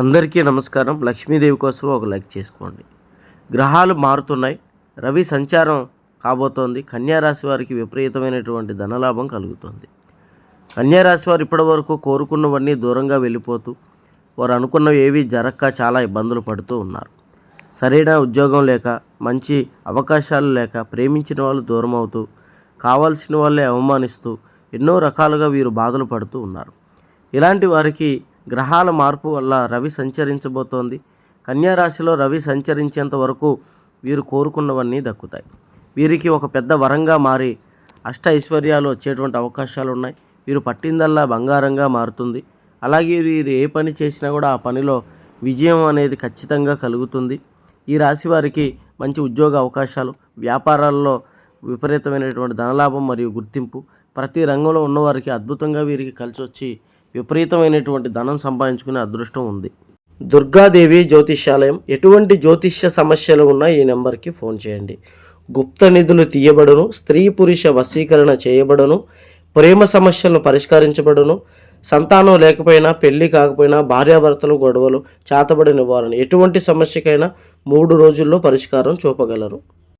అందరికీ నమస్కారం. లక్ష్మీదేవి కోసం ఒక లైక్ చేసుకోండి. గ్రహాలు మారుతున్నాయి. రవి సంచారం కాబోతోంది. కన్యారాశి వారికి విపరీతమైనటువంటి ధనలాభం కలుగుతుంది. కన్యారాశి వారు ఇప్పటివరకు కోరుకున్నవన్నీ దూరంగా వెళ్ళిపోతూ వారు అనుకున్నవి ఏవి జరక్క చాలా ఇబ్బందులు పడుతూ ఉన్నారు. సరైన ఉద్యోగం లేక మంచి అవకాశాలు లేక ప్రేమించిన వాళ్ళు దూరం అవుతూ కావాల్సిన వాళ్ళే అవమానిస్తూ ఎన్నో రకాలుగా వీరు బాధలు పడుతూ ఉన్నారు. ఇలాంటి వారికి గ్రహాల మార్పు వల్ల రవి సంచరించబోతోంది. కన్యారాశిలో రవి సంచరించేంత వరకు వీరు కోరుకున్నవన్నీ దక్కుతాయి. వీరికి ఒక పెద్ద వరంగా మారి అష్ట ఐశ్వర్యాలు వచ్చేటువంటి అవకాశాలు ఉన్నాయి. వీరు పట్టిందల్లా బంగారంగా మారుతుంది. అలాగే వీరు ఏ పని చేసినా కూడా ఆ పనిలో విజయం అనేది ఖచ్చితంగా కలుగుతుంది. ఈ రాశి వారికి మంచి ఉద్యోగ అవకాశాలు వ్యాపారాల్లో విపరీతమైనటువంటి ధనలాభం మరియు గుర్తింపు ప్రతి రంగంలో ఉన్నవారికి అద్భుతంగా వీరికి కలిసి వచ్చి విపరీతమైనటువంటి ధనం సంపాదించుకునే అదృష్టం ఉంది. దుర్గాదేవి జ్యోతిష్యాలయం ఎటువంటి జ్యోతిష్య సమస్యలు ఉన్నా ఈ నెంబర్కి ఫోన్ చేయండి. గుప్త నిధులు తీయబడును స్త్రీ పురుష వశీకరణ చేయబడును ప్రేమ సమస్యలను పరిష్కరించబడును సంతానం లేకపోయినా పెళ్ళి కాకపోయినా భార్యాభర్తలు గొడవలు చేతబడి నివారణ ఎటువంటి సమస్యకైనా మూడు రోజుల్లో పరిష్కారం చూపగలరు.